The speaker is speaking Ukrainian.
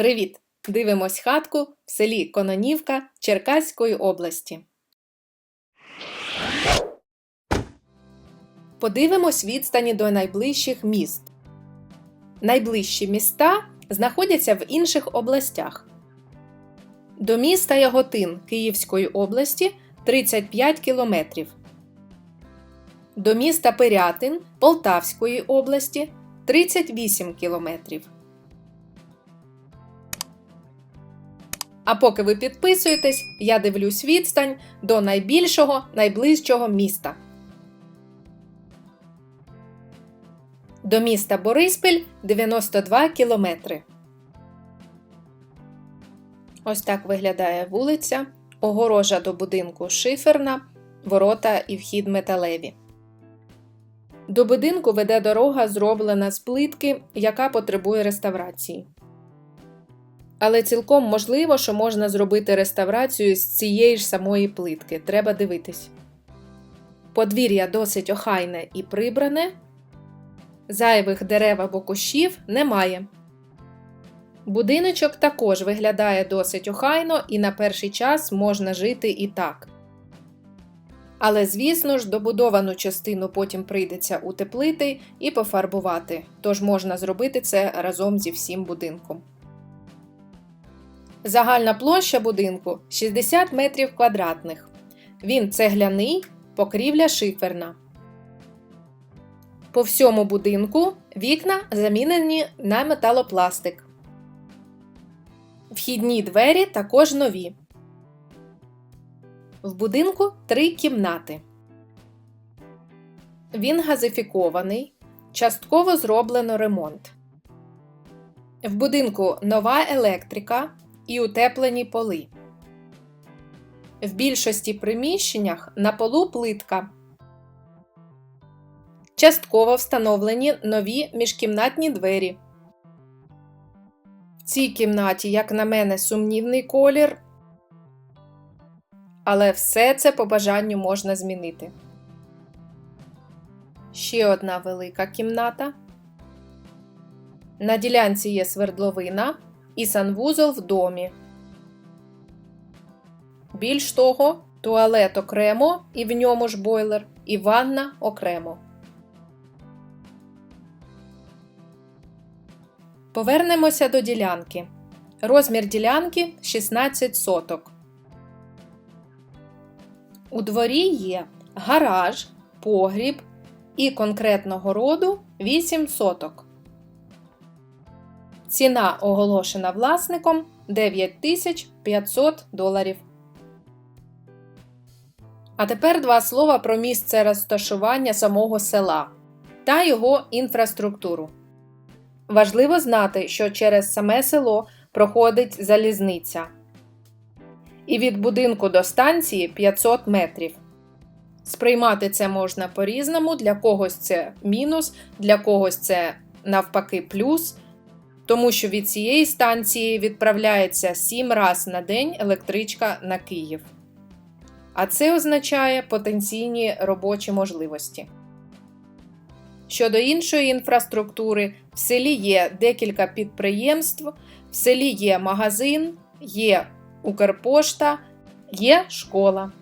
Привіт! Дивимось хатку в селі Кононівка Черкаської області. Подивимось відстані до найближчих міст. Найближчі міста знаходяться в інших областях. До міста Яготин Київської області 35 кілометрів. До міста Пирятин Полтавської області 38 кілометрів. А поки ви підписуєтесь, я дивлюсь відстань до найбільшого найближчого міста. До міста Бориспіль 92 кілометри. Ось так виглядає вулиця. Огорожа до будинку шиферна, ворота і вхід металеві. До будинку веде дорога, зроблена з плитки, яка потребує реставрації. Але цілком можливо, що можна зробити реставрацію з цієї ж самої плитки. Треба дивитись. Подвір'я досить охайне і прибране. Зайвих дерев або кущів немає. Будиночок також виглядає досить охайно і на перший час можна жити і так. Але, звісно ж, добудовану частину потім прийдеться утеплити і пофарбувати, тож можна зробити це разом зі всім будинком. Загальна площа будинку 60 метрів квадратних. Він цегляний, покрівля шиферна. По всьому будинку вікна замінені на металопластик. Вхідні двері також нові. В будинку три кімнати. Він газифікований. Частково зроблено ремонт. В будинку нова електрика і утеплені поли. В більшості приміщеннях на полу плитка. Частково встановлені нові міжкімнатні двері. В цій кімнаті, як на мене, сумнівний колір. Але все це по бажанню можна змінити. Ще одна велика кімната. На ділянці є свердловина і санвузол в домі. Більш того, туалет окремо і в ньому ж бойлер, і ванна окремо. Повернемося до ділянки. Розмір ділянки 16 соток. У дворі є гараж, погріб і конкретного роду 8 соток. Ціна оголошена власником 9500 доларів. А тепер два слова про місце розташування самого села та його інфраструктуру. Важливо знати, що через саме село проходить залізниця. І від будинку до станції 500 метрів. Сприймати це можна по-різному, для когось це мінус, для когось це навпаки плюс тому що від цієї станції відправляється 7 раз на день електричка на Київ. А це означає потенційні робочі можливості. Щодо іншої інфраструктури, в селі є декілька підприємств, в селі є магазин, є Укрпошта, є школа.